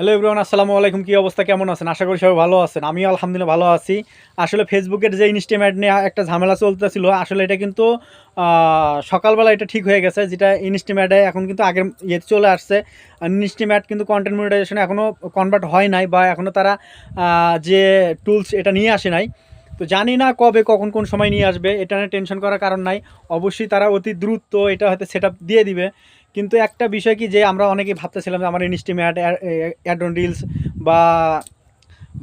Hello everyone, আসসালামু আলাইকুম। কী অবস্থা? কেমন আছেন? আশা করি সবাই ভালো আছেন। আমিও আলহামদুলিল্লাহ ভালো আছি। আসলে ফেসবুকের যে ইনস্টিমেট নিয়ে একটা ঝামেলা চলতেছিল, আসলে এটা কিন্তু সকালবেলা এটা ঠিক হয়ে গেছে, যেটা ইনস্টিমেটে এখন কিন্তু আগের ইয়ে চলে আসছে। ইনস্টিমেট কিন্তু কন্টেন্ট মনিটাইজেশন এখনও কনভার্ট হয় নাই বা এখনও তারা যে টুলস এটা নিয়ে আসে নাই। তো জানি না কবে, কখন, কোন সময় নিয়ে আসবে, এটা নিয়ে টেনশন করার কারণ নাই। অবশ্যই তারা অতি দ্রুত এটা হয়তো সেট দিয়ে দিবে। কিন্তু একটা বিষয় কি, যে আমরা অনেকেই ভাবতেছিলাম যে আমার ইনস্টিমেট অ্যাডন রিলস বা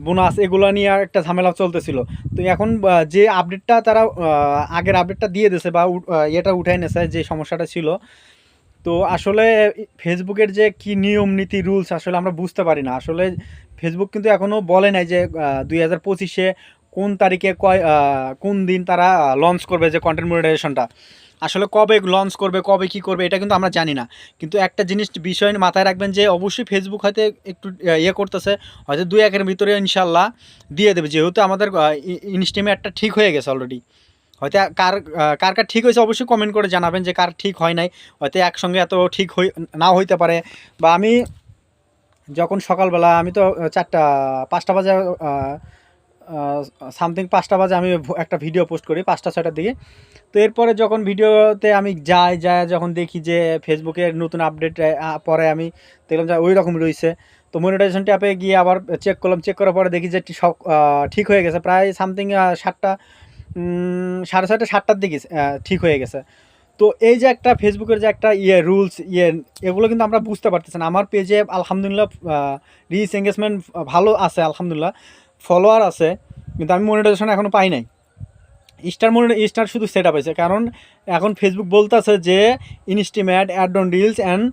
বোনাস এগুলো নিয়ে আর একটা ঝামেলা চলতেছিল। তো এখন যে আপডেটটা তারা আগের আপডেটটা দিয়ে দিয়েছে বা এটা উঠাই নেছে যে সমস্যাটা ছিল। তো আসলে ফেসবুকের যে কি নিয়ম, নীতি রুলস আসলে আমরা বুঝতে পারি না। আসলে ফেসবুক কিন্তু এখনও বলে নাই যে দুই হাজার পঁচিশে কোন তারিখে কয় কোন দিন তারা লঞ্চ করবে যে কন্টেন্ট মনিটাইজেশনটা আসলে কবে লঞ্চ করবে, কবে কি করবে, এটা কিন্তু আমরা জানি না। কিন্তু একটা জিনিস বিষয় মাথায় রাখবেন যে অবশ্যই ফেসবুক হয়তো একটু ইয়ে করতেছে, হয়তো দুই একের ভিতরে ইনশাল্লাহ দিয়ে দেবে। যেহেতু আমাদের ইনস্টিমেটটা ঠিক হয়ে গেছে অলরেডি হয়তো কার কার কার ঠিক হয়েছে অবশ্যই কমেন্ট করে জানাবেন যে কার ঠিক হয় নাই। হয়তো একসঙ্গে এত ঠিক হই, নাও হইতে পারে। বা আমি যখন সকালবেলা, আমি তো চারটা, পাঁচটা বাজে সামথিং পাঁচটা বাজে আমি একটা ভিডিও পোস্ট করি, পাঁচটা, ছয়টার দিকে। তো এরপরে যখন ভিডিওতে আমি যাই যায় যখন দেখি যে ফেসবুকের নতুন আপডেট পরে আমি দেখলাম যে ওই রকম রয়েছে। তো মনিটাইজেশন ট্যাপে গিয়ে আবার চেক করলাম চেক করার পরে দেখি যে ঠিক হয়ে গেছে। প্রায় সামথিং সাতটা সাড়ে ছয়টা, সাতটার দিকে ঠিক হয়ে গেছে। তো এই যে একটা ফেসবুকের যে একটা ইয়ে রুলস ইয়ে এগুলো কিন্তু আমরা বুঝতে পারতেছি না। আমার পেজে আলহামদুলিল্লাহ রিচ এঙ্গেজমেন্ট ভালো আছে, আলহামদুলিল্লাহ। ফলোয়ার আছে, কিন্তু আমি মনিটাইজেশন এখনও পাই নাই। স্টার মনে স্টার শুধু সেট আপ হয়েছে, কারণ এখন ফেসবুক বলতেছে যে instream ad on reels and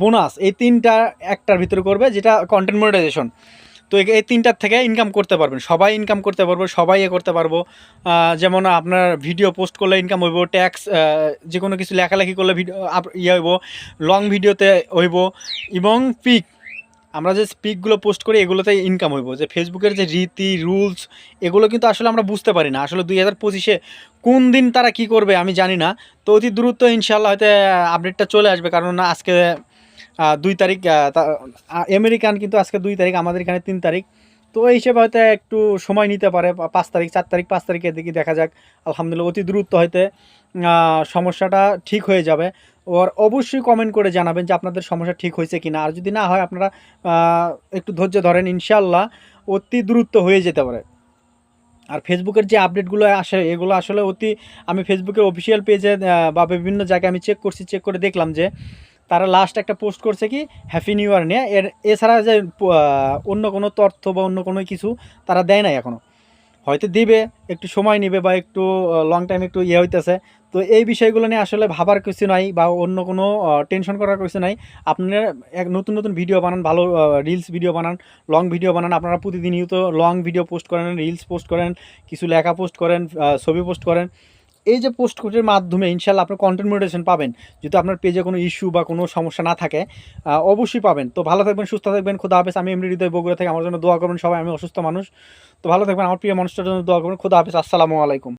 bonus এই তিনটা একটার ভিতরে করবে যেটা কন্টেন্ট মনিটাইজেশন তো এই- তিনটার থেকে ইনকাম করতে পারবেন, সবাই ইনকাম করতে পারব, সবাই এ করতে পারব। যেমন আপনার ভিডিও পোস্ট করলে ইনকাম হইব ট্যাক্স যে কোনো কিছু লেখালেখি করলে ভিডিও ইয়ে হইব লং ভিডিওতে হইব, এবং পিক আমরা যে স্পিকগুলো পোস্ট করি এগুলোতে ইনকাম হইব। যে ফেসবুকের যে রীতি রুলস এগুলো কিন্তু আসলে আমরা বুঝতে পারি না। আসলে দুই হাজার পঁচিশে কোন দিন তারা কি করবে আমি জানি না। তো অতি দ্রুত ইনশাল্লাহ হয়তো আপডেটটা চলে আসবে। কারণ আজকে দুই তারিখ আমেরিকান কিন্তু আজকে দুই তারিখ, আমাদের এখানে তিন তারিখ। তো এই হিসেবে হয়তো একটু সময় নিতে পারে পাঁচ তারিখ, চার তারিখ, পাঁচ তারিখের দিকে দেখা যাক। আলহামদুলিল্লাহ, অতি দ্রুত হয়তো সমস্যাটা ঠিক হয়ে যাবে। ওর অবশ্যই কমেন্ট করে জানাবেন যে আপনাদের সমস্যা ঠিক হয়েছে কি না আর যদি না হয়, আপনারা একটু ধৈর্য ধরেন ইনশাল্লাহ অতি দ্রুত হয়ে যেতে পারে। আর ফেসবুকের যে আপডেটগুলো আসে, এগুলো আসলে অতি, আমি ফেসবুকের অফিসিয়াল পেজে বা বিভিন্ন জায়গায় আমি চেক করছি চেক করে দেখলাম যে তারা লাস্ট একটা পোস্ট করছে কি হ্যাপি নিউ ইয়ার নিয়ে। এর, এছাড়া যে অন্য কোনো তথ্য বা অন্য কোনো কিছু তারা দেয় নাই এখনও হয়তো দিবে, একটু সময় নেবে বা একটু লং টাইম একটু ইয়ে হইতেছে। তো এই বিষয়গুলো নিয়ে আসলে ভাবার কিছু নাই বা অন্য কোনো টেনশন করার কিছু নাই। আপনারা এক নতুন নতুন ভিডিও বানান, ভালো রিলস ভিডিও বানান লং ভিডিও বানান। আপনারা প্রতিদিনই তো লং ভিডিও পোস্ট করেন রিলস পোস্ট করেন, কিছু লেখা পোস্ট করেন ছবি পোস্ট করেন। এই যে পোস্ট কোটের মাধ্যমে ইনশাল্লাহ আপনার কন্টেন্ট মোডেশন পাবেন। যদি আপনার পেজে কোনো ইস্যু বা কোনো সমস্যা না থাকে অবশ্যই পাবেন। তো ভালো থাকবেন, সুস্থ থাকবেন, খোদা হাফেজ। আমি এমনি হৃদয় বগুড়া থেকে, আমার জন্য দোয়া করবেন সবাই, আমি অসুস্থ মানুষ। তো ভালো থাকবেন, আমার প্রিয় মানুষটার জন্য দোয়া করবেন, খোদা হাফেজ। আসসালামু আলাইকুম।